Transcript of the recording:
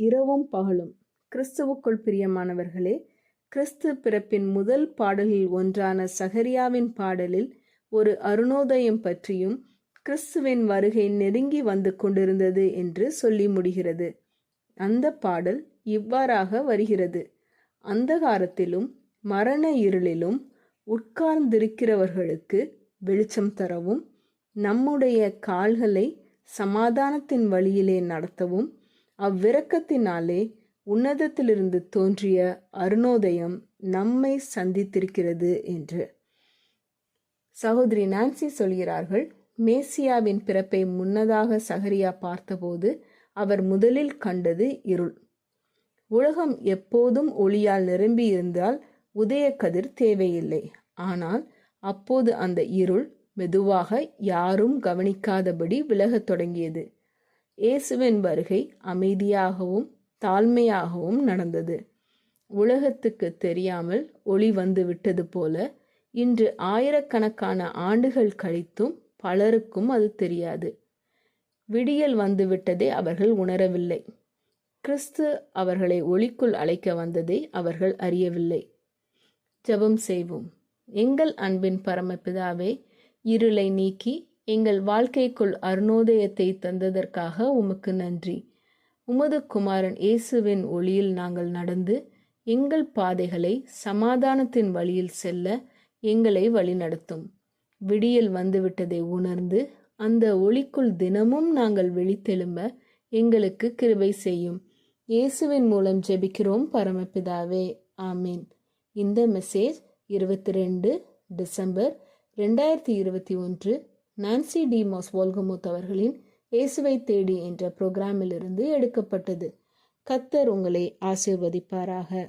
இரவும் பகலும். கிறிஸ்துவுக்குள் பிரியமானவர்களே கிறிஸ்து பிறப்பின் முதல் பாடலில் ஒன்றான சகரியாவின் பாடலில் ஒரு அருணோதயம் பற்றியும் கிறிஸ்துவின் வருகை நெருங்கி வந்து கொண்டிருந்தது என்று சொல்லி முடிகிறது. அந்த பாடல் இவ்வாறாக வருகிறது. அந்தகாரத்திலும் மரண இருளிலும் உட்கார்ந்திருக்கிறவர்களுக்கு வெளிச்சம் தரவும் நம்முடைய கால்களை சமாதானத்தின் வழியிலே நடத்தவும் அவ்விரக்கத்தினாலே உன்னதத்திலிருந்து தோன்றிய அருணோதயம் நம்மை சந்தித்திருக்கிறது என்று. சகோதரி நான்சி சொல்கிறார்கள் மேசியாவின் பிறப்பை முன்னதாக சகரியா பார்த்தபோது அவர் முதலில் கண்டது இருள். உலகம் எப்போதும் ஒளியால் நிரம்பி இருந்தால் உதயக்கதிர் தேவையில்லை. ஆனால் அப்போது அந்த இருள் மெதுவாக யாரும் கவனிக்காதபடி விலகத் தொடங்கியது. இயேசுவின் வருகை அமைதியாகவும் தாழ்மையாகவும் நடந்தது. உலகத்துக்கு தெரியாமல் ஒளி வந்து விட்டது போல இன்று ஆயிரக்கணக்கான ஆண்டுகள் கழித்தும் பலருக்கும் அது தெரியாது. விடியல் வந்துவிட்டதை அவர்கள் உணரவில்லை. கிறிஸ்து அவர்களை ஒளிக்குள் அழைக்க வந்ததை அவர்கள் அறியவில்லை. ஜெபம் செய்வோம். எங்கள் அன்பின் பரமபிதாவே இருளை நீக்கி எங்கள் வாழ்க்கைக்குள் அருணோதயத்தை தந்ததற்காக உமக்கு நன்றி. உமது குமாரன் இயேசுவின் ஒளியில் நாங்கள் நடந்து எங்கள் பாதைகளை சமாதானத்தின் வழியில் செல்ல எங்களை வழிநடத்தும். விடியல் வந்துவிட்டதை உணர்ந்து அந்த ஒளிக்குள் தினமும் நாங்கள் விழித்தெழும்ப எங்களுக்கு கிருபை செய்யும். இயேசுவின் மூலம் ஜெபிக்கிறோம் பரமபிதாவே. ஆமீன். இந்த மெசேஜ் இருபத்தி ரெண்டு டிசம்பர் ரெண்டாயிரத்தி இருபத்தி ஒன்று நான்சி டிமாஸ் வோல்கமுத் அவர்களின் இயேசுவை தேடி என்ற புரோகிராமிலிருந்து எடுக்கப்பட்டது. கத்தர் உங்களை ஆசீர்வதிப்பாராக.